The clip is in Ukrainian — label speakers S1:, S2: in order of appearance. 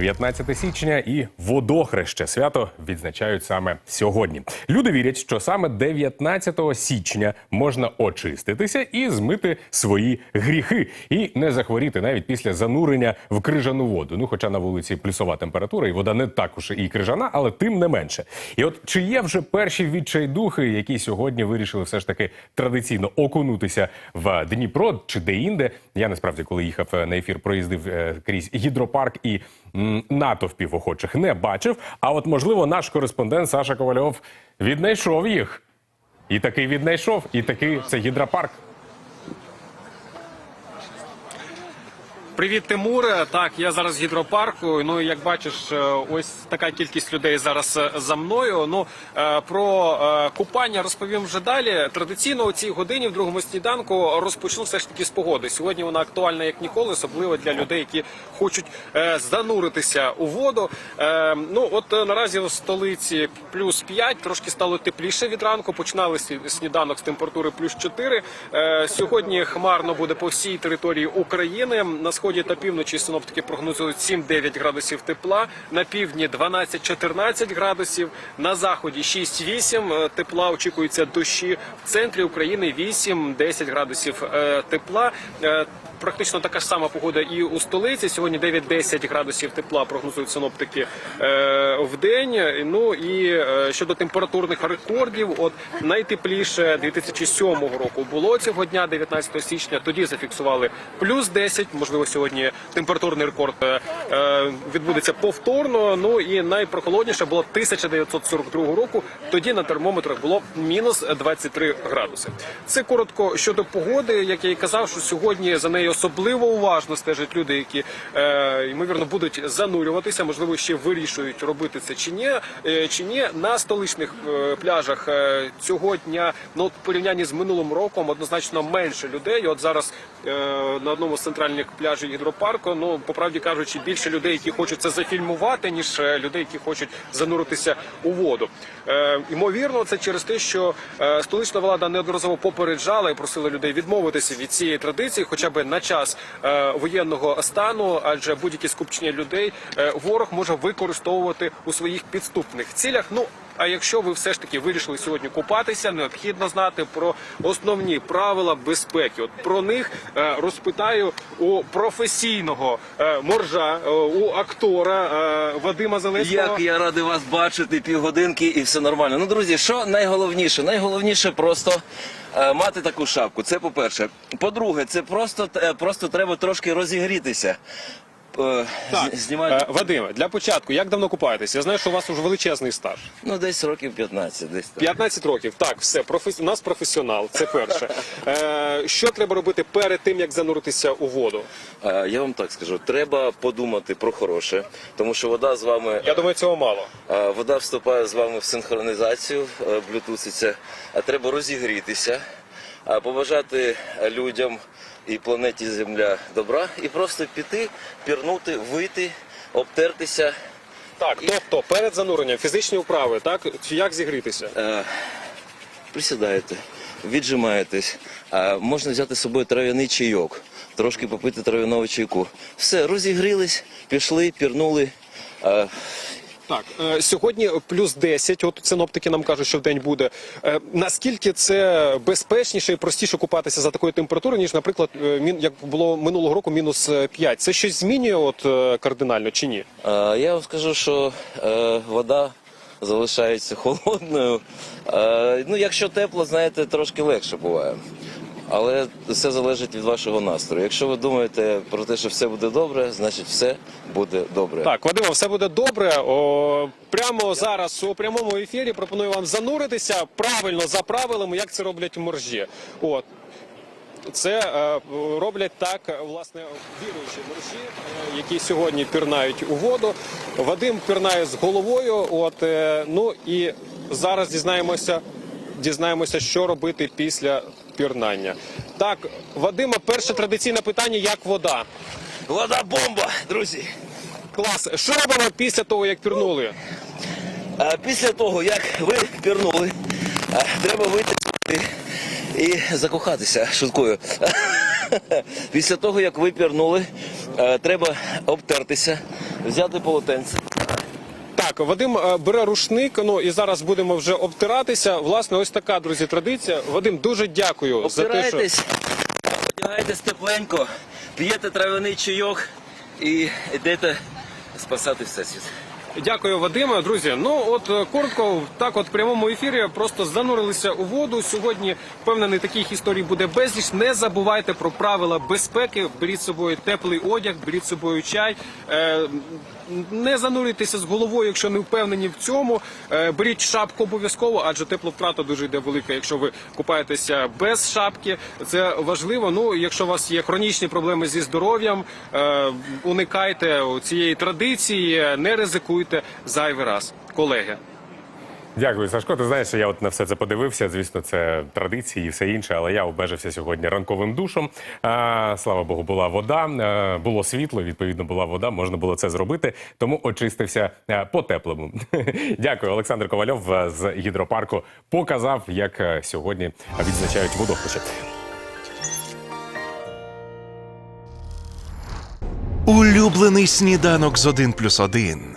S1: 19 січня і водохреще свято відзначають саме сьогодні. Люди вірять, що саме 19 січня можна очиститися і змити свої гріхи, і не захворіти навіть після занурення в крижану воду. Ну, хоча на вулиці плюсова температура, і вода не також і крижана, але тим не менше. І от чи є вже перші відчайдухи, які сьогодні вирішили все ж таки традиційно окунутися в Дніпро чи де-інде? Я насправді, коли їхав е, на ефір, проїздив е, крізь гідропарк і натовпів охочих не бачив. А от можливо, наш кореспондент Саша Ковальов віднайшов їх. І таки віднайшов, і таки це гідропарк.
S2: Привіт, Тимуре. Так, я зараз в гідропарку. Ну як бачиш, е, ось така кількість людей зараз е, за мною. Ну е, про купання розповім вже далі. Традиційно у цій годині в другому сніданку розпочну все ж таки з погоди. Сьогодні вона актуальна як ніколи, особливо для людей, які хочуть зануритися у воду. Ну от наразі у столиці плюс 5, трошки стало тепліше від ранку. Починали сні- сніданок з температури плюс 4. Е, Сьогодні хмарно буде по всій території України. На сході та півночі синоптики прогнозують 7-9 градусів тепла. На півдні 12-14 градусів. На заході 6-8 е, тепла. Очікуються дощі. В центрі України 8-10 градусів е, тепла. Практично така ж сама погода і у столиці. Сьогодні 9-10 градусів тепла прогнозують синоптики е, в день. Ну і е, щодо температурних рекордів, от найтепліше 2007 року було цього дня, 19 січня. Тоді зафіксували плюс 10. Можливо, сьогодні температурний рекорд е, відбудеться повторно. Ну і найпрохолодніше було 1942 року. Тоді на термометрах було мінус 23 градуси. Це коротко щодо погоди. Як я і казав, що сьогодні за нею особливо уважно стежать люди, які е, ймовірно будуть занурюватися. Можливо, ще вирішують робити це чи ні. Е, чи ні на столичних е, пляжах цього дня ну в порівнянні з минулим роком однозначно менше людей. От зараз на одному з центральних пляжів гідропарку. Ну по правді кажучи, більше людей, які хочуть це зафільмувати, ніж е, людей, які хочуть зануритися у воду. Е, ймовірно, це через те, що е, столична влада неодноразово попереджала і просила людей відмовитися від цієї традиції, хоча б на час е, воєнного стану, адже будь-які скупчення людей е, ворог може використовувати у своїх підступних цілях. Ну а якщо ви все ж таки вирішили сьогодні купатися, необхідно знати про основні правила безпеки. От про них е, розпитаю у професійного е, моржа, е, у актора Вадима Залеського.
S3: Як я радий вас бачити півгодинки і все нормально. Ну, друзі, що найголовніше? Найголовніше просто мати таку шапку. Це по-перше. По-друге, це просто, просто треба трошки розігрітися. Е,
S2: Так, е, Вадиме, для початку, як давно купаєтесь? Я знаю, що у вас уже величезний стаж.
S3: ну, десь років 15. Десь так.
S2: 15 років. Так, все, професі... у нас професіонал, це перше. Е, що треба робити перед тим, як зануритися у воду?
S3: Е, я вам так скажу, треба подумати про хороше, тому що вода з вами.
S2: Я думаю, цього мало.
S3: А, Вода вступає з вами в синхронізацію, е, блютуситься, а треба розігрітися, а, побажати людям і планеті Земля добра, і просто піти, пірнути, вийти, обтертися.
S2: Так, тобто перед зануренням фізичні вправи, так? Чи як зігрітися?
S3: Е, присідаєте, віджимаєтесь, а можна взяти з собою трав'яний чайок, трошки попити трав'яного чайку. Все, розігрілись, пішли, пірнули. Е,
S2: Так, е, сьогодні плюс 10, от синоптики нам кажуть, що в день буде. Е, наскільки це безпечніше і простіше купатися за такої температури, ніж, наприклад, е, як було минулого року, мінус 5? Це щось змінює от, кардинально чи ні?
S3: Я вам скажу, що вода залишається холодною. Ну, якщо тепло, знаєте, трошки легше буває. Але все залежить від вашого настрою. Якщо ви думаєте про те, що все буде добре, значить все буде добре.
S2: Так, Вадимо, все буде добре. О, прямо зараз у прямому ефірі пропоную вам зануритися правильно за правилами, як це роблять моржі. От. Це е, роблять так, власне, віруючі моржі, е, які сьогодні пірнають у воду. Вадим пірнає з головою. От, е, ну і зараз дізнаємося, дізнаємося, що робити після пірнання. Так, Вадима, перше традиційне питання: як вода?
S3: Вода бомба, друзі!
S2: Клас. Що робимо після того, як пірнули?
S3: Після того, як ви пірнули, е, треба вийти і закохатися. Шуткую. Після того, як ви пірнули, е, треба обтертися, взяти полотенце.
S2: Так, Вадим е, бере рушник. Ну і зараз будемо вже обтиратися. Власне, ось така друзі традиція. Вадим, дуже дякую за те, що
S3: одягаєтесь тепленько, п'єте травяний чайок і йдете спасати всесвіт.
S2: Дякую, Вадиме. Друзі, ну от е, коротко, так от в прямому ефірі просто занурилися у воду. Сьогодні впевнений, таких історій буде безліч. Не забувайте про правила безпеки. Беріть з собою теплий одяг, беріть з собою чай. Е, не занурюйтеся з головою, якщо не впевнені в цьому. Е, беріть шапку обов'язково, адже тепловтрата дуже йде велика. Якщо ви купаєтеся без шапки, це важливо. Ну, якщо у вас є хронічні проблеми зі здоров'ям, уникайте цієї традиції, не ризикуйте зайвий раз, колеги.
S1: Дякую, Сашко. Ти знаєш, що я от на все це подивився. Звісно, це традиції і все інше, але я обмежився сьогодні ранковим душом. А, слава Богу, була вода, а, було світло. Відповідно, була вода. Можна було це зробити, тому очистився по теплому. Дякую, Олександр Ковальов з гідропарку показав, як сьогодні відзначають водохреща.
S4: Улюблений сніданок з 1 плюс 1.